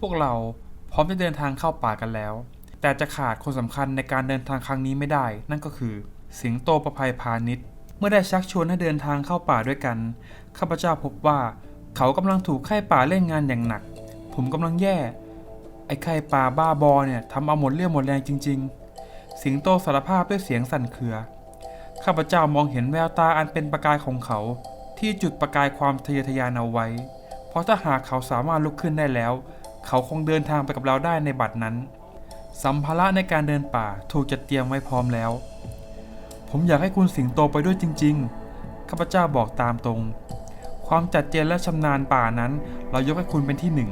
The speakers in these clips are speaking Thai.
พวกเราพร้อมจะเดินทางเข้าป่ากันแล้ว แต่จะขาดคนสำคัญในการเดินทางครั้งนี้ไม่ได้ นั่นก็คือ สิงโตประภัยพาณิชย์ เมื่อได้ชักชวนให้เดินทางเข้าป่าด้วยกัน ข้าพเจ้าพบว่าเขากำลังถูกไข้ป่าเล่นงานอย่างหนัก ผมกำลังแย่ ไอ้ไข้ป่าบ้าบอเนี่ยทำเอาหมดเรี่ยวหมดแรงจริง ๆ สิงโตสารภาพด้วยเสียงสั่นเครือ ข้าพเจ้ามองเห็นแววตาอันเป็นประกายของเขา ที่จุดประกายความทะเยอทะยานเอาไว้ เพราะถ้าหากเขาสามารถลุกขึ้นได้แล้ว เขาคงเดินทางไปกับเราได้ในบัดนั้น สัมภาระในการเดินป่าถูกจัดเตรียมไว้พร้อมแล้ว ผมอยากให้คุณสิงโตไปด้วยจริง ๆ ข้าพเจ้าบอกตามตรง ความจัดเจนและชำนาญป่านั้น เรายกให้คุณเป็นที่หนึ่ง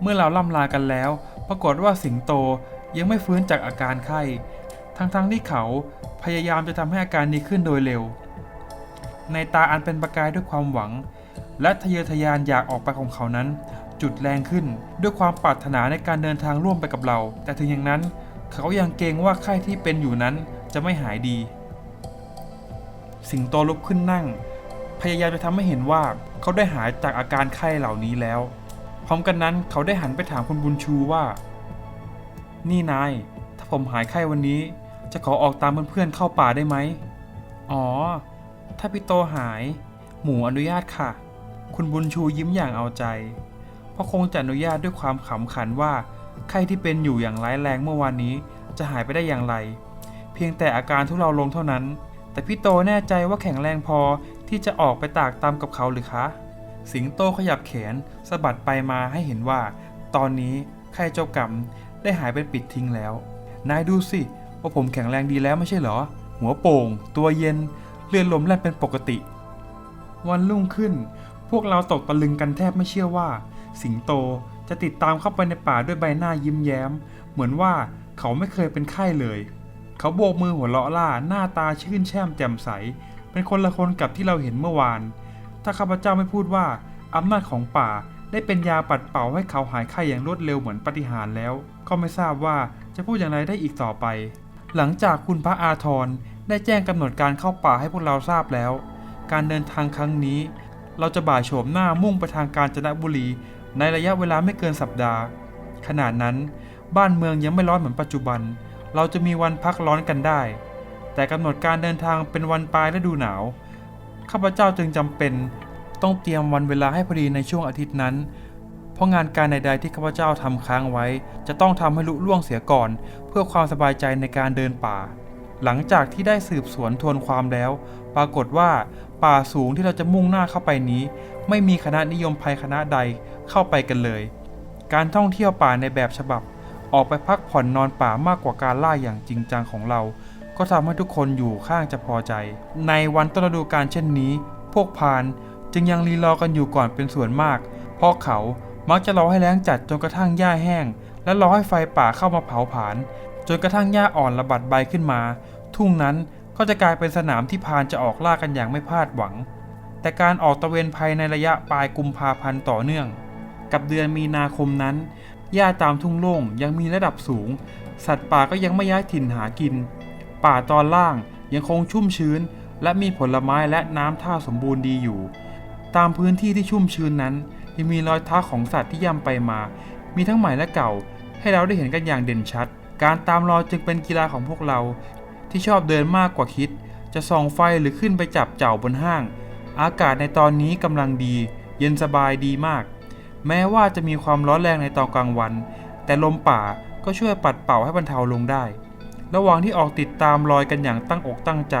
เมื่อเราล่ำลากันแล้ว ปรากฏว่าสิงโตยังไม่ฟื้นจากอาการไข้ ทั้งๆที่เขาพยายามจะทำให้อาการดีขึ้นโดยเร็ว ในตาอันเป็นประกายด้วยความหวัง และทะเยอทะยานอยากออกไปของเขานั้น จุดแรงขึ้น ด้วยความปรารถนาในการเดินทางร่วมไปกับเรา แต่ถึงอย่างนั้น เขายังเกรงว่าไข้ที่เป็นอยู่นั้นจะไม่หายดี สิงโตลุกขึ้นนั่ง พยายามจะทำให้เห็นว่าเขาได้หายจากอาการไข้เหล่านี้แล้ว พร้อมกันนั้นเขาได้หันไปถามคุณบุญชูว่า นี่นาย ถ้าผมหายไข้วันนี้ จะขอออกตามเพื่อนๆเข้าป่าได้ไหมอ๋อ ถ้าพี่โตหาย หมูอนุญาตค่ะ คุณบุญชูยิ้มอย่างเอาใจ เพราะคงจะอนุญาตด้วยความขำขันว่าไข้ที่เป็นอยู่อย่างร้ายแรงเมื่อวานนี้จะหายไปได้อย่างไร เพียงแต่อาการทุเลาลงเท่านั้น แต่พี่โตแน่ใจว่าแข็งแรงพอที่จะออกไปตากตามกับเขาหรือคะ สิงโตขยับแขนสะบัดไปมาให้เห็นว่า ตอนนี้ไข้เจ้ากรรมได้หายเป็นปิดทิ้งแล้ว นายดูสิว่าผมแข็งแรงดีแล้วไม่ใช่เหรอ หัวโป่ง ตัวเย็น เลือดลมแล่นเป็นปกติ วันรุ่งขึ้น พวกเราตกตะลึงกันแทบไม่เชื่อว่า สิงโตจะติดตามเข้าไปในป่าด้วยใบหน้ายิ้มแย้ม เหมือนว่าเขาไม่เคยเป็นไข้เลย เขาโบกมือหัวเราะล่าหน้าตาชื่นแช่มแจ่มใส เป็นคนละคนกับที่เราเห็นเมื่อวาน ถ้าข้าพเจ้าไม่พูดว่าอำนาจของป่าได้เป็นยาปัดเป่าให้เขาหายไข้อย่างรวดเร็วเหมือนปาฏิหาริแล้ว ก็ไม่ทราบว่าจะพูดอย่างไรได้อีกต่อไป หลังจากคุณพระอาทรได้แจ้งกำหนดการเข้าป่าให้พวกเราทราบแล้ว การเดินทางครั้งนี้ เราจะบ่ายโฉมหน้ามุ่งไปทางกาญจนบุรี ในระยะเวลาไม่เกินสัปดาห์ขณะนั้น บ้านเมืองยังไม่ร้อนเหมือนปัจจุบัน เราจะมีวันพักร้อนกันได้ แต่กำหนดการเดินทางเป็นวันปลายฤดูหนาว ข้าพเจ้าจึงจำเป็น ต้องเตรียมวันเวลาให้พอดีในช่วงอาทิตย์นั้น เพราะงานการใดๆที่ข้าพเจ้าทำค้างไว้ จะต้องทำให้ลุล่วงเสียก่อน เพื่อความสบายใจในการเดินป่า หลังจากที่ได้สืบสวนทวนความแล้ว ปรากฏว่า ป่าสูงที่เราจะมุ่งหน้าเข้าไปนี้ ไม่มีคณะนิยมภัยคณะใดเข้าไปกันเลย การท่องเที่ยวป่าในแบบฉบับ ออกไปพักผ่อนนอนป่ามากกว่าการล่าอย่างจริงจังของเรา ก็ทำให้ทุกคนอยู่ข้างจะพอใจ ในวันต้นฤดูกาลเช่นนี้ พวกพานจึงยังรีรอกันอยู่ก่อนเป็นส่วนมาก เพราะเขามักจะรอให้แล้งจัดจนกระทั่งหญ้าแห้ง และรอให้ไฟป่าเข้ามาเผาผลาญ จนกระทั่งหญ้าอ่อนระบัดใบขึ้นมา ทุ่งนั้นก็จะกลายเป็นสนามที่พานจะออกล่ากันอย่างไม่พลาดหวัง แต่การออกตะเวนภัยในระยะปลายกุมภาพันธ์ต่อเนื่อง กับเดือนมีนาคมนั้นหญ้าตามทุ่งโล่งยังมีระดับสูง สัตว์ป่าก็ยังไม่ย้ายถิ่นหากิน ป่าตอนล่างยังคงชุ่มชื้น และมีผลไม้และน้ำท่าสมบูรณ์ดีอยู่ ตามพื้นที่ที่ชุ่มชื้นนั้น ยังมีรอยเท้าของสัตว์ที่ย่ำไปมา มีทั้งใหม่และเก่า ให้เราได้เห็นกันอย่างเด่นชัด การตามรอจึงเป็นกีฬาของพวกเรา ที่ชอบเดินมากกว่าคิด จะส่องไฟหรือขึ้นไปจับเจ้าบนห้าง อากาศในตอนนี้กำลังดี เย็นสบายดีมาก แม้ว่าจะมีความร้อนแรงในตอนกลางวัน แต่ลมป่าก็ช่วยปัดเป่าให้บรรเทาลงได้ ระหว่างที่ออกติดตามรอยกันอย่างตั้งอกตั้งใจ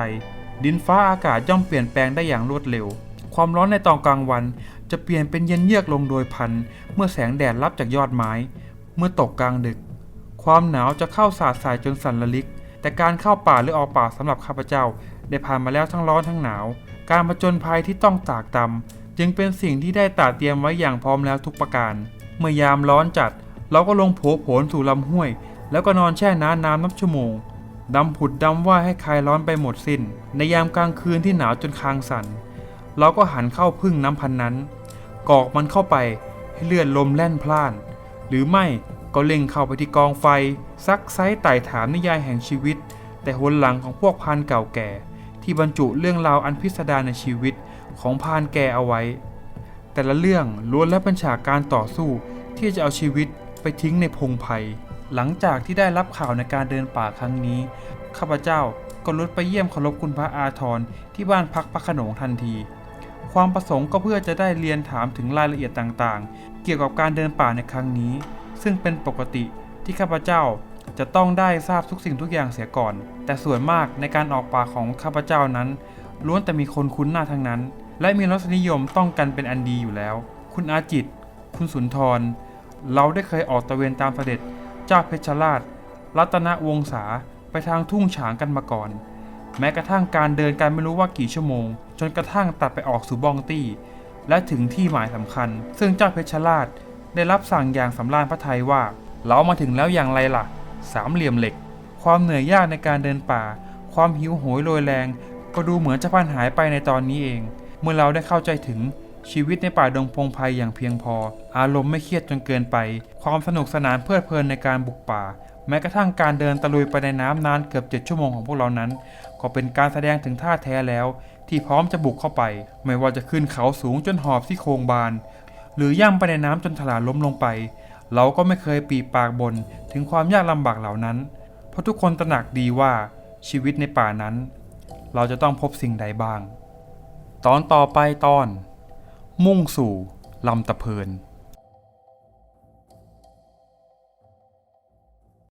ดินฟ้าอากาศย่อมเปลี่ยนแปลงได้อย่างรวดเร็ว ความร้อนในตอนกลางวัน จะเปลี่ยนเป็นเย็นเยือกลงโดยพัน เมื่อแสงแดดรับจากยอดไม้ เมื่อตกกลางดึก ความหนาวจะเข้าสาดสายจนสั่นระลิก แต่การเข้าป่าหรือออกป่าสำหรับข้าพเจ้า ได้ผ่านมาแล้วทั้งร้อนทั้งหนาว การผจญภัยที่ต้องตากตำจึงเป็นสิ่งที่ได้ตาเตรียมไว้อย่างพร้อมแล้วทุกประการ เมื่อยามร้อนจัด เราก็ลงโผโผนสู่ลำห้วย แล้วก็นอนแช่น้ำน้ำนับชั่วโมงดำผุดดำว่าให้คลายร้อนไปหมดสิน้น ในยามกลางคืนที่หนาวจนคางสั่นเราก็หันเข้าพึ่งน้ำพันนั้น กอกมันเข้าไปให้เลือดลมแล่นพล่าน หรือไม่ ก็เล็งเข้าไปที่กองไฟ ซักไซไต่ถามนิยายแห่งชีวิต แต่หนหลังของพวกพานเก่าแก่ ที่บรรจุเรื่องราวอันพิสดารในชีวิตของพานแก่เอาไว้ แต่ละเรื่องล้วนและเป็นฉากการต่อสู้ที่จะเอาชีวิตไปทิ้งในพงไพ่หลังจากที่ได้รับข่าวในการเดินป่าครั้งนี้ ข้าพเจ้าก็รุดไปเยี่ยมเคารพคุณพระอาทรที่บ้านพักพระขนงทันที ความประสงค์ก็เพื่อจะได้เรียนถามถึงรายละเอียดต่างๆ เกี่ยวกับการเดินป่าในครั้งนี้ ซึ่งเป็นปกติที่ข้าพเจ้าจะต้องได้ทราบทุกสิ่งทุกอย่างเสียก่อน แต่ส่วนมากในการออกป่าของข้าพเจ้านั้น ล้วนแต่มีคนคุ้นหน้าทั้งนั้น และมีรสนิยมต้องกันเป็นอันดีอยู่แล้ว คุณอาจิต คุณสุนทร เราได้เคยออกตะเวนตามเสด็จ เจ้าเพชรราช รัตนวงศาไปทางทุ่งฉางกันมาก่อน แม้กระทั่งการเดินกันไม่รู้ว่ากี่ชั่วโมง จนกระทั่งตัดไปออกสู่บองตี้ และถึงที่หมายสำคัญ ซึ่งเจ้าเพชรราช ได้รับสั่งอย่างสำราญพระทัยว่า เรามาถึงแล้วอย่างไรล่ะ สามเหลี่ยมเหล็ก ความเหนื่อยยากในการเดินป่า ความหิวโหยโรยแรง ก็ดูเหมือนจะพันหายไปในตอนนี้เอง เมื่อเราได้เข้าใจถึงชีวิตในป่าดงพงไพ่อย่างเพียงพอ อารมณ์ไม่เครียดจนเกินไป ความสนุกสนานเพลิดเพลินในการบุกป่า แม้กระทั่งการเดินตะลุยไปในน้ำนานเกือบเจ็ดชั่วโมงของพวกเรานั้น ก็เป็นการแสดงถึงท่าแท้แล้ว ที่พร้อมจะบุกเข้าไป ไม่ว่าจะขึ้นเขาสูงจนหอบที่โครงบาน หรือย่างไปในน้ำจนถลาล้มลงไป เราก็ไม่เคยปีปากบนถึงความยากลำบากเหล่านั้น เพราะทุกคนตระหนักดีว่าชีวิตในป่านั้น เราจะต้องพบสิ่งใดบ้าง ตอนต่อไปตอน มุ่งสู่ลำตะเพิน